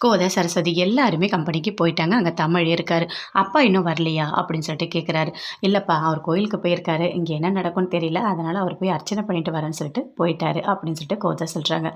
கோத சரஸ்வதி எல்லாருமே கம்பெனிக்கு போயிட்டாங்க. அங்கே தமிழ் இருக்கார். அப்பா இன்னும் வரலையா? அப்படின்னு சொல்லிட்டு கேட்குறாரு இல்லைப்பா அவர் கோயிலுக்கு போயிருக்காரு. இங்கே என்ன நடக்கும்னு தெரியல. அதனால் அவர் போய் அர்ச்சனை பண்ணிட்டு வரேன்னு சொல்லிட்டு போயிட்டாரு அப்படின்னு சொல்லிட்டு கோதா சொல்கிறாங்க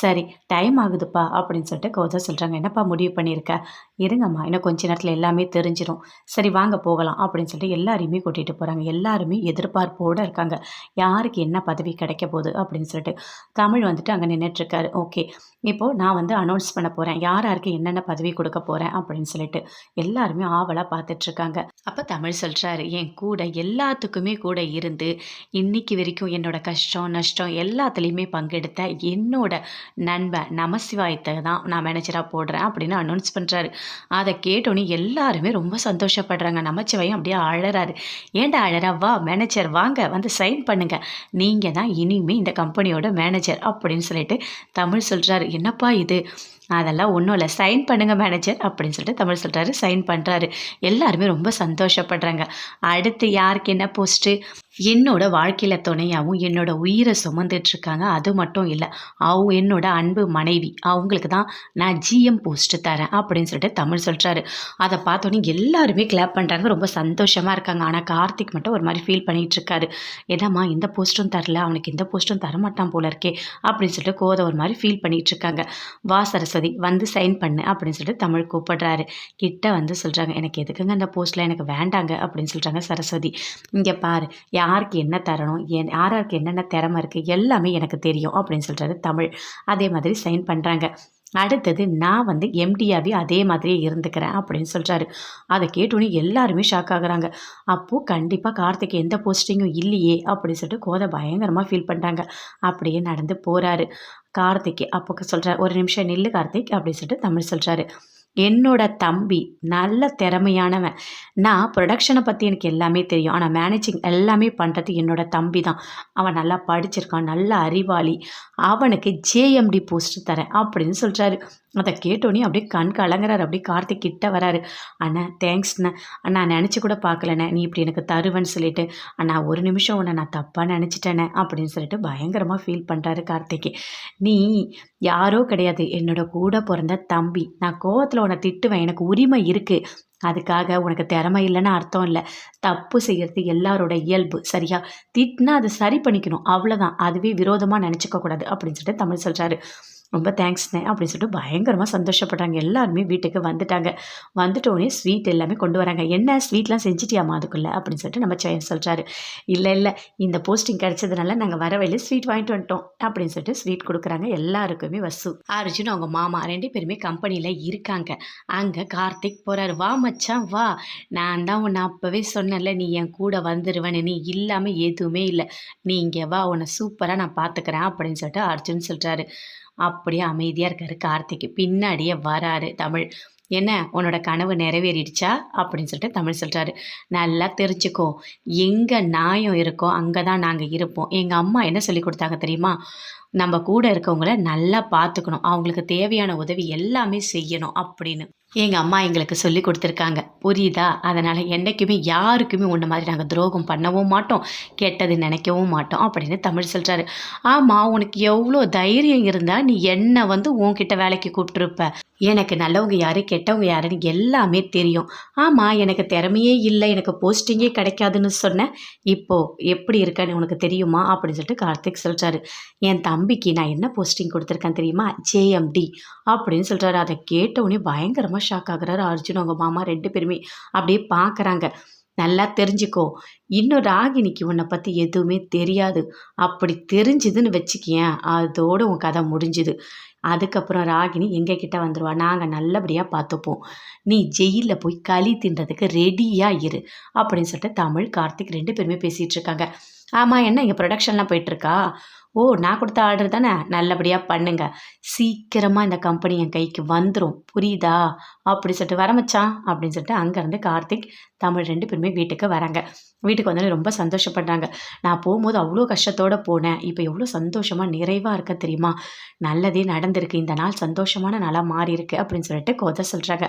சரி டைம் ஆகுதுப்பா அப்படின்னு சொல்லிட்டு கோதா சொல்கிறாங்க என்னப்பா முடிவு பண்ணியிருக்க? இருங்கம்மா இன்னும் கொஞ்ச நேரத்தில் எல்லாமே தெரிஞ்சிடும் சரி வாங்க போகலாம் அப்படின்னு சொல்லிட்டு எல்லாரையுமே கூட்டிகிட்டு போகிறாங்க எல்லாருமே எதிர்பார்ப்போடு இருக்காங்க. யாருக்கு என்ன பதவி கிடைக்க போகுது அப்படின்னு சொல்லிட்டு தமிழ் வந்துட்டு அங்கே நின்றுட்டுருக்காரு ஓகே இப்போது நான் வந்து அனௌன்ஸ் பண்ண போகிறேன் யார் யாருக்கு என்னென்ன பதவி கொடுக்க போகிறேன் அப்படின்னு சொல்லிட்டு எல்லாருமே ஆவலாக பார்த்துட்ருக்காங்க அப்போ தமிழ் சொல்கிறாரு என் கூட எல்லாத்துக்குமே கூட இருந்து இன்னைக்கு வரைக்கும் என்னோட கஷ்டம் நஷ்டம் எல்லாத்துலேயுமே பங்கெடுத்த என்னோட நண்பன் நமசிவாயத்தை தான் நான் மேனேஜராக போடுறேன் அப்படின்னு அனௌன்ஸ் பண்ணுறாரு அதை கேட்டோன்னே எல்லாருமே ரொம்ப சந்தோஷப்படுறாங்க. நமச்சிவையும் அப்படியே அழறாரு. ஏன்டா அழறா? வா மேனேஜர் வாங்க வந்து சைன் பண்ணுங்க. நீங்கள் தான் இனிமே இந்த கம்பெனியோட மேனேஜர் அப்படின்னு சொல்லிட்டு தமிழ் சொல்கிறாரு என்னப்பா இது? அதெல்லாம் ஒன்றும் இல்லை. சைன் பண்ணுங்கள் மேனேஜர் அப்படின்னு சொல்லிட்டு தமிழ் சொல்கிறாரு சைன் பண்ணுறாரு எல்லாருமே ரொம்ப சந்தோஷப்படுறாங்க. அடுத்து யாருக்கு என்ன போஸ்ட்டு என்னோட வாழ்க்கையில் துணையாகவும் என்னோட உயிரை சுமந்துட்டுருக்காங்க. அது மட்டும் இல்லை அவங்க என்னோட அன்பு மனைவி அவங்களுக்கு தான் நான் ஜிஎம் போஸ்ட்டு தரேன் அப்படின்னு சொல்லிட்டு தமிழ் சொல்கிறாரு அதை பார்த்தோன்னே எல்லாருமே கிளாப் பண்ணுறாங்க ரொம்ப சந்தோஷமாக இருக்காங்க. ஆனால் கார்த்திக் மட்டும் ஒரு மாதிரி ஃபீல் பண்ணிகிட்டு ஏதாம்மா இந்த போஸ்ட்டும் தரல. அவனுக்கு இந்த போஸ்ட்டும் தரமாட்டான் போல இருக்கே அப்படின்னு சொல்லிட்டு கோதை ஒரு மாதிரி ஃபீல் பண்ணிகிட்ருக்காங்க வா சரஸ்வதி வந்து சைன் பண்ணு அப்படின்னு சொல்லிட்டு தமிழ் கூப்பிடுறாரு. கிட்ட வந்து சொல்கிறாங்க எனக்கு எதுக்குங்க அந்த போஸ்ட்டில் எனக்கு வேண்டாங்க அப்படின்னு சொல்கிறாங்க சரஸ்வதி. இங்கே பாரு யாருக்கு என்ன தரணும்? என் யார் யாருக்கு என்னென்ன திறமை இருக்குது எல்லாமே எனக்கு தெரியும் அப்படின்னு சொல்கிறது தமிழ். அதே மாதிரி சைன் பண்ணுறாங்க அடுத்தது நான் வந்து எம்டியாகவே அதே மாதிரியே இருந்துக்கிறேன் அப்படின்னு சொல்கிறாரு அதை கேட்டோன்னே எல்லாருமே ஷாக் ஆகுறாங்க. அப்போது கண்டிப்பாக கார்த்திக் எந்த போஸ்டிங்கும் இல்லையே அப்படின்னு சொல்லிட்டு கோதை பயங்கரமாக ஃபீல் பண்ணுறாங்க அப்படியே நடந்து போகிறாரு கார்த்திக் அப்போ சொல்கிறார் ஒரு நிமிஷம் நில்லு கார்த்திக் அப்படின்னு சொல்லிட்டு தமிழ் சொல்கிறாரு என்னோட தம்பி நல்ல திறமையானவன். நான் ப்ரொடக்ஷனை பற்றி எனக்கு எல்லாமே தெரியும். ஆனால் மேனேஜிங் எல்லாமே பண்ணுறது என்னோட தம்பி தான். அவன் நல்லா படிச்சிருக்கான் நல்ல அறிவாளி. அவனுக்கு ஜேஎம்டி போஸ்ட் தரேன் அப்படின்னு சொல்கிறாரு அதை கேட்டோன்னே அப்படியே கண் கலங்குறாரு. அப்படியே கார்த்திக் கிட்ட வராரு. அண்ணா தேங்க்ஸ்ண்ணே அண்ணா. நினச்சி கூட பார்க்கலண்ணே. நீ இப்படி எனக்கு தருவேன்னு சொல்லிட்டு அண்ணா ஒரு நிமிஷம் உன்னை நான் தப்பாக நினச்சிட்டேனே அப்படின்னு சொல்லிட்டு பயங்கரமாக ஃபீல் பண்ணுறாரு கார்த்திக் நீ யாரோ கிடையாது. என்னோட கூட பிறந்த தம்பி. நான் கோவத்தில் உன்னை திட்டுவேன். எனக்கு உரிமை இருக்குது அதுக்காக உனக்கு திறமை இல்லைன்னு அர்த்தம் இல்லை. தப்பு செய்கிறது எல்லாரோட இயல்பு. சரியா? திட்டினா அதை சரி பண்ணிக்கணும். அவ்வளோதான் அதுவே விரோதமாக நினச்சிக்க கூடாது. அப்படின்னு சொல்லிட்டு தமிழ் சொல்கிறாரு ரொம்ப தேங்க்ஸ்ண்ணே அப்படின்னு சொல்லிட்டு பயங்கரமாக சந்தோஷப்பட்டாங்க. எல்லாருமே வீட்டுக்கு வந்துட்டாங்க. வந்துட்டோடனே ஸ்வீட் எல்லாமே கொண்டு வராங்க. என்ன ஸ்வீட்லாம் செஞ்சிட்டியாமா அதுக்குள்ளே? அப்படின்னு சொல்லிட்டு நம்ம ஜெயன் சொல்கிறாரு இல்லை இல்லை இந்த போஸ்டிங் கிடைச்சதுனால நாங்கள் வர வழியில் ஸ்வீட் வாங்கிட்டு வந்துட்டோம் அப்படின்னு சொல்லிட்டு ஸ்வீட் கொடுக்குறாங்க. எல்லாருக்குமே வசு. அர்ஜுன் அவங்க மாமா ரெண்டு பேருமே கம்பெனியில் இருக்காங்க. அங்கே கார்த்திக் போகிறாரு வா மச்சான் வா. நான் தான் உன்னை அப்போவே சொன்னேன்ல நீ என் கூட வந்துடுவேன்னு நீ இல்லாமல் எதுவுமே இல்லை. நீ இங்கே வா உன்னை சூப்பராக நான் பார்த்துக்கிறேன் அப்படின்னு சொல்லிட்டு அர்ஜுன் சொல்கிறாரு அப்படியே அமைதியாக இருக்காரு கார்த்திக். பின்னாடியே வராரு தமிழ். என்ன உன்னோட கனவு நிறைவேறிடுச்சா? அப்படின்னு சொல்லிட்டு தமிழ் சொல்கிறாரு நல்லா தெரிஞ்சுக்கோ எங்கே நியாயம் இருக்கோ அங்கே தான் நாங்கள் இருப்போம். எங்கள் அம்மா என்ன சொல்லி கொடுத்தாங்க தெரியுமா? நம்ம கூட இருக்கவங்கள நல்லா பார்த்துக்கணும். அவங்களுக்கு தேவையான உதவி எல்லாமே செய்யணும் அப்படின்னு. எங்கள் அம்மா எங்களுக்கு சொல்லி கொடுத்துருக்காங்க. புரியுதா? அதனால் என்றைக்குமே யாருக்குமே உன்ன மாதிரி நாங்கள் துரோகம் பண்ணவும் மாட்டோம் கெட்டது நினைக்கவும் மாட்டோம் அப்படின்னு தமிழ் சொல்கிறாரு ஆமாம் உனக்கு எவ்வளோ தைரியம் இருந்தால் நீ என்னை வந்து உன்கிட்ட வேலைக்கு கூப்பிட்டுருப்ப? எனக்கு நல்லவங்க யார் கெட்டவங்க யாருன்னு எல்லாமே தெரியும். ஆமாம் எனக்கு திறமையே இல்லை எனக்கு போஸ்டிங்கே கிடைக்காதுன்னு சொன்னேன் இப்போது எப்படி இருக்கன்னு உனக்கு தெரியுமா? அப்படின்னு சொல்லிட்டு கார்த்திக் சொல்கிறாரு என் தம்பிக்கு நான் என்ன போஸ்டிங் கொடுத்துருக்கேன் தெரியுமா? ஜேஎம்டி அப்படின்னு சொல்கிறாரு அதை கேட்டவுடனே பயங்கரமாக ஷாக் ஆகுறாரு அர்ஜுன். அவங்க மாமா ரெண்டு பேருமே அப்படியே பார்க்குறாங்க நல்லா தெரிஞ்சுக்கோ. இன்னும் ராகினிக்கு உன்னை பற்றி எதுவுமே தெரியாது. அப்படி தெரிஞ்சுதுன்னு வச்சுக்கியேன். அதோடு உன் கதை முடிஞ்சுது. அதுக்கப்புறம் ராகினி எங்கள் கிட்டே வந்துடுவா நாங்கள் நல்லபடியாக பார்த்துப்போம். நீ ஜெயிலில் போய் களி தின்றதுக்கு ரெடியாக இரு. அப்படின்னு சொல்லிட்டு தமிழ் கார்த்திக் ரெண்டு பேருமே பேசிகிட்டு இருக்காங்க. ஆமாம் என்ன இங்கே ப்ரொடக்ஷன்லாம் போயிட்டுருக்கா ஓ நான் கொடுத்த ஆர்டர் தானே? நல்லபடியாக பண்ணுங்க. சீக்கிரமாக இந்த கம்பெனி என் கைக்கு வந்துடும் புரியுதா? அப்படி சொல்லிட்டு வரமச்சான் அப்படின்னு சொல்லிட்டு அங்கேருந்து கார்த்திக் தமிழ் ரெண்டு பேருமே வீட்டுக்கு வராங்க. வீட்டுக்கு வந்தாலும் ரொம்ப சந்தோஷப்படுறாங்க. நான் போகும்போது அவ்வளோ கஷ்டத்தோடு போனேன். இப்போ எவ்வளோ சந்தோஷமாக நிறைவாக இருக்க தெரியுமா? நல்லதே நடந்திருக்கு. இந்த நாள் சந்தோஷமான நாளாக மாறி இருக்கு அப்படின்னு சொல்லிட்டு கோதை சொல்கிறாங்க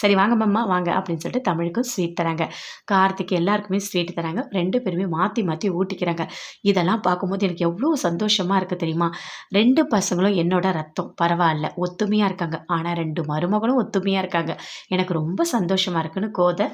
சரி வாங்க மம்மா வாங்க அப்படின்னு சொல்லிட்டு தமிழுக்கும் ஸ்வீட் தராங்க. கார்த்திக் எல்லாருக்குமே ஸ்வீட் தராங்க. ரெண்டு பேருமே மாற்றி மாற்றி ஊட்டிக்கிறாங்க. இதெல்லாம் பார்க்கும்போது எனக்கு எவ்வளோ சந்தோஷமாக இருக்குது தெரியுமா? ரெண்டு பசங்களும் என்னோட ரத்தம். பரவாயில்ல ஒத்துமையாக இருக்காங்க. ஆனால் ரெண்டு மருமகளும் ஒத்துமையாக இருக்காங்க. எனக்கு ரொம்ப சந்தோஷமாக இருக்குன்னு கோதை